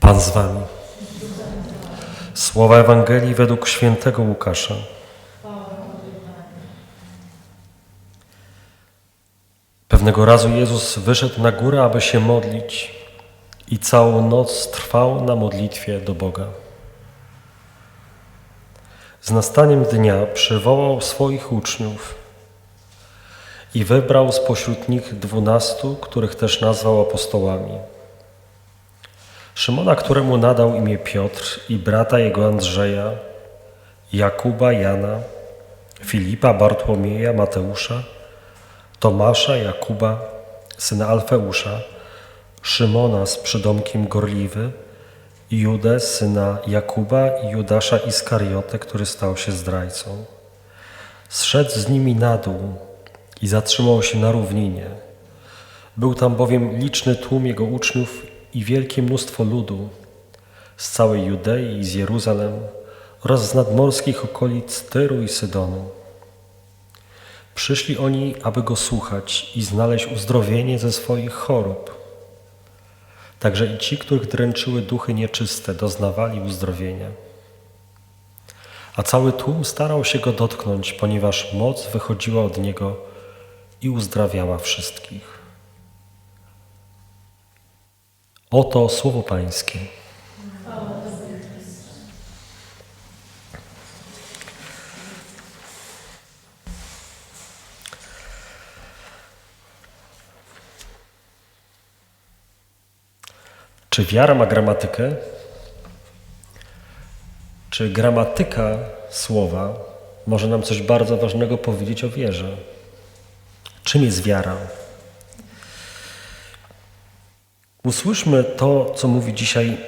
Pan z wami. Słowa Ewangelii według świętego Łukasza. Pewnego razu Jezus wyszedł na górę, aby się modlić i całą noc trwał na modlitwie do Boga. Z nastaniem dnia przywołał swoich uczniów i wybrał spośród nich dwunastu, których też nazwał apostołami. Szymona, któremu nadał imię Piotr i brata jego Andrzeja, Jakuba, Jana, Filipa, Bartłomieja, Mateusza, Tomasza, Jakuba, syna Alfeusza, Szymona z przydomkiem Gorliwy, Judę, syna Jakuba i Judasza Iskariotę, który stał się zdrajcą. Zszedł z nimi na dół i zatrzymał się na równinie. Był tam bowiem liczny tłum jego uczniów i wielkie mnóstwo ludu z całej Judei i z Jeruzalem oraz z nadmorskich okolic Tyru i Sydonu. Przyszli oni, aby go słuchać i znaleźć uzdrowienie ze swoich chorób. Także i ci, których dręczyły duchy nieczyste, doznawali uzdrowienia. A cały tłum starał się go dotknąć, ponieważ moc wychodziła od niego i uzdrawiała wszystkich. Oto słowo Pańskie. Czy wiara ma gramatykę? Czy gramatyka słowa może nam coś bardzo ważnego powiedzieć o wierze? Czym jest wiara? Usłyszmy to, co mówi dzisiaj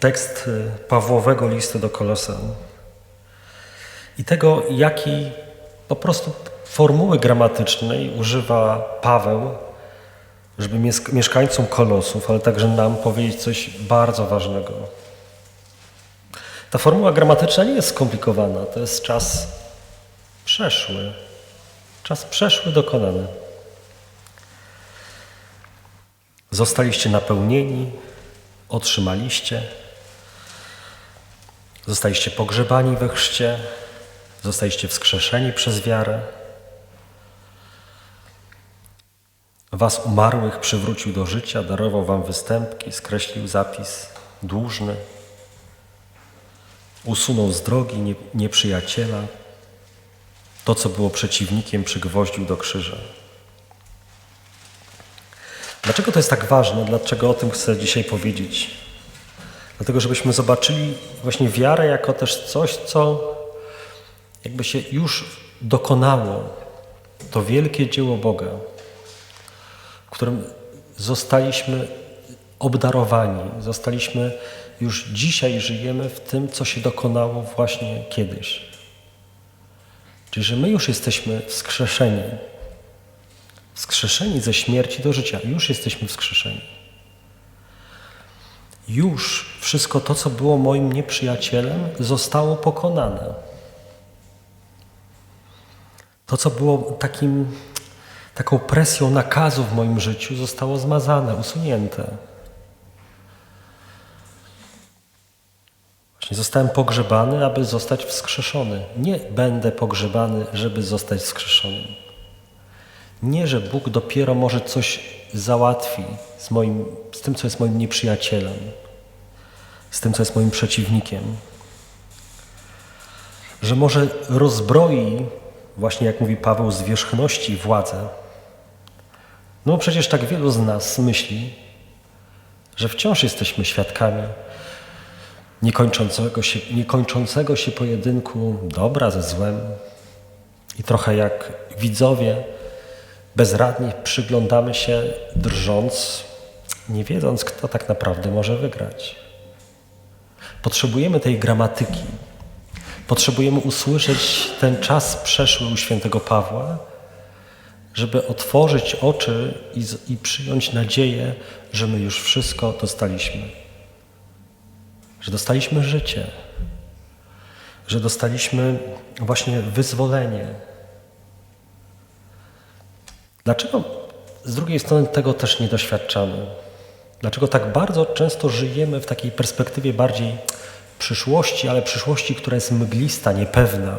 tekst Pawłowego listu do Kolosan i tego, jakiej po prostu formuły gramatycznej używa Paweł, żeby mieszkańcom Kolosów, ale także nam powiedzieć coś bardzo ważnego. Ta formuła gramatyczna nie jest skomplikowana, to jest czas przeszły, czas przeszły dokonany. Zostaliście napełnieni, otrzymaliście, zostaliście pogrzebani we chrzcie, zostaliście wskrzeszeni przez wiarę. Was umarłych przywrócił do życia, darował wam występki, skreślił zapis dłużny, usunął z drogi nie, nieprzyjaciela, to co było przeciwnikiem przygwoździł do krzyża. Dlaczego to jest tak ważne? Dlaczego o tym chcę dzisiaj powiedzieć? Dlatego, żebyśmy zobaczyli właśnie wiarę jako też coś, co jakby się już dokonało. To wielkie dzieło Boga, w którym zostaliśmy obdarowani, zostaliśmy już dzisiaj żyjemy w tym, co się dokonało właśnie kiedyś. Czyli, że my już jesteśmy wskrzeszeni. Wskrzeszeni ze śmierci do życia. Już jesteśmy wskrzeszeni. Już wszystko to, co było moim nieprzyjacielem, zostało pokonane. To, co było takim, taką presją nakazu w moim życiu, zostało zmazane, usunięte. Właśnie zostałem pogrzebany, aby zostać wskrzeszony. Nie będę pogrzebany, żeby zostać wskrzeszonym. Nie, że Bóg dopiero może coś załatwi z, moim, z tym, co jest moim nieprzyjacielem, z tym, co jest moim przeciwnikiem. Że może rozbroi, właśnie jak mówi Paweł, zwierzchności władzę. No przecież tak wielu z nas myśli, że wciąż jesteśmy świadkami niekończącego się, niekończącego się pojedynku dobra ze złem. I trochę jak widzowie bezradnie przyglądamy się drżąc, nie wiedząc, kto tak naprawdę może wygrać. Potrzebujemy tej gramatyki. Potrzebujemy usłyszeć ten czas przeszły u świętego Pawła, żeby otworzyć oczy i, i przyjąć nadzieję, że my już wszystko dostaliśmy. Że dostaliśmy życie, że dostaliśmy właśnie wyzwolenie, Dlaczego z drugiej strony tego też nie doświadczamy? Dlaczego tak bardzo często żyjemy w takiej perspektywie bardziej przyszłości, ale przyszłości, która jest mglista, niepewna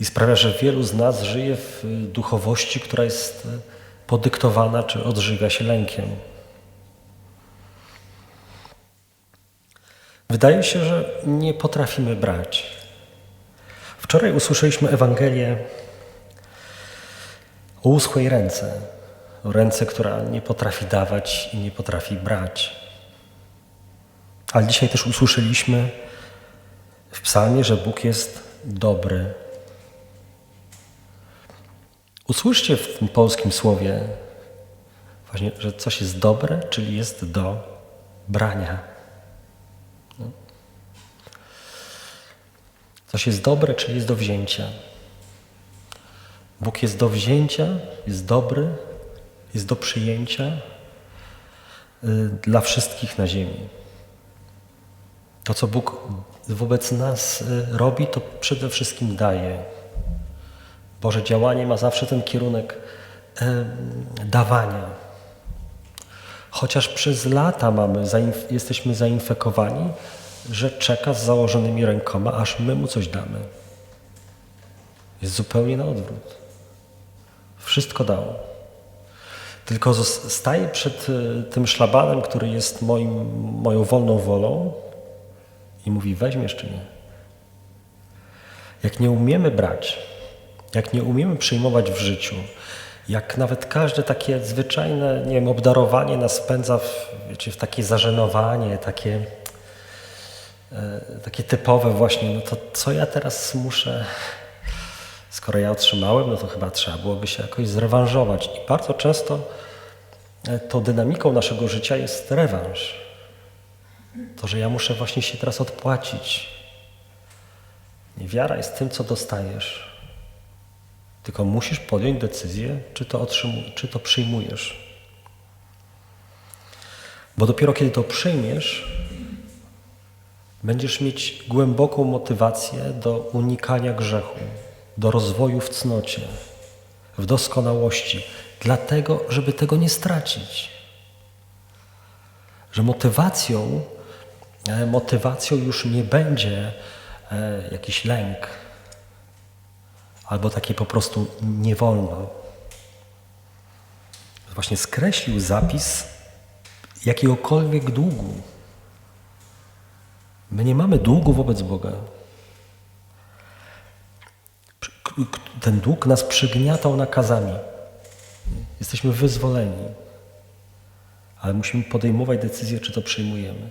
i sprawia, że wielu z nas żyje w duchowości, która jest e, podyktowana czy odżywia się lękiem. Wydaje się, że nie potrafimy brać. Wczoraj usłyszeliśmy Ewangelię o uschłej ręce, o ręce, która nie potrafi dawać i nie potrafi brać. Ale dzisiaj też usłyszeliśmy w psalmie, że Bóg jest dobry. Usłyszcie w tym polskim słowie właśnie, że coś jest dobre, czyli jest do brania. No. Coś jest dobre, czyli jest do wzięcia. Bóg jest do wzięcia, jest dobry, jest do przyjęcia y, dla wszystkich na ziemi. To, co Bóg wobec nas y, robi, to przede wszystkim daje. Boże działanie ma zawsze ten kierunek y, dawania. Chociaż przez lata mamy, jesteśmy zainfekowani, że czeka z założonymi rękoma, aż my mu coś damy. Jest zupełnie na odwrót. Wszystko dał. Tylko staje przed y, tym szlabanem, który jest moim, moją wolną wolą i mówi: weźmiesz czy nie. Jak nie umiemy brać, jak nie umiemy przyjmować w życiu, jak nawet każde takie zwyczajne, nie wiem, obdarowanie nas pędza w, wiecie, w takie zażenowanie, takie, e, takie typowe właśnie, no to co ja teraz muszę, skoro ja otrzymałem, no to chyba trzeba byłoby się jakoś zrewanżować. I bardzo często e, tą dynamiką naszego życia jest rewanż. To, że ja muszę właśnie się teraz odpłacić. Niewiara jest tym, co dostajesz. Tylko musisz podjąć decyzję, czy to, czy to przyjmujesz. Bo dopiero kiedy to przyjmiesz, będziesz mieć głęboką motywację do unikania grzechu, do rozwoju w cnocie, w doskonałości, dlatego, żeby tego nie stracić. Że motywacją, e, motywacją już nie będzie e, jakiś lęk, albo takie po prostu nie wolno. Właśnie skreślił zapis jakiegokolwiek długu. My nie mamy długu wobec Boga. Ten dług nas przygniatał nakazami. Jesteśmy wyzwoleni, ale musimy podejmować decyzję, czy to przyjmujemy.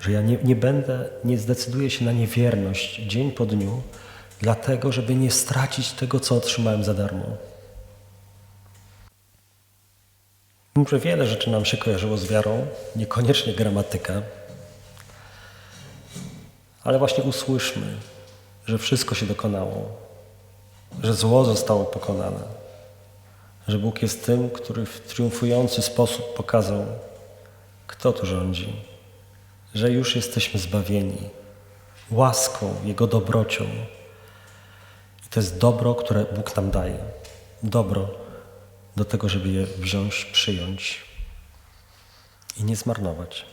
Że ja nie, nie będę, nie zdecyduję się na niewierność dzień po dniu, dlatego żeby nie stracić tego, co otrzymałem za darmo. Może wiele rzeczy nam się kojarzyło z wiarą, niekoniecznie gramatyka, ale właśnie usłyszmy, że wszystko się dokonało, że zło zostało pokonane, że Bóg jest tym, który w triumfujący sposób pokazał, kto tu rządzi, że już jesteśmy zbawieni łaską, Jego dobrocią. To jest dobro, które Bóg nam daje. Dobro do tego, żeby je wziąć, przyjąć i nie zmarnować.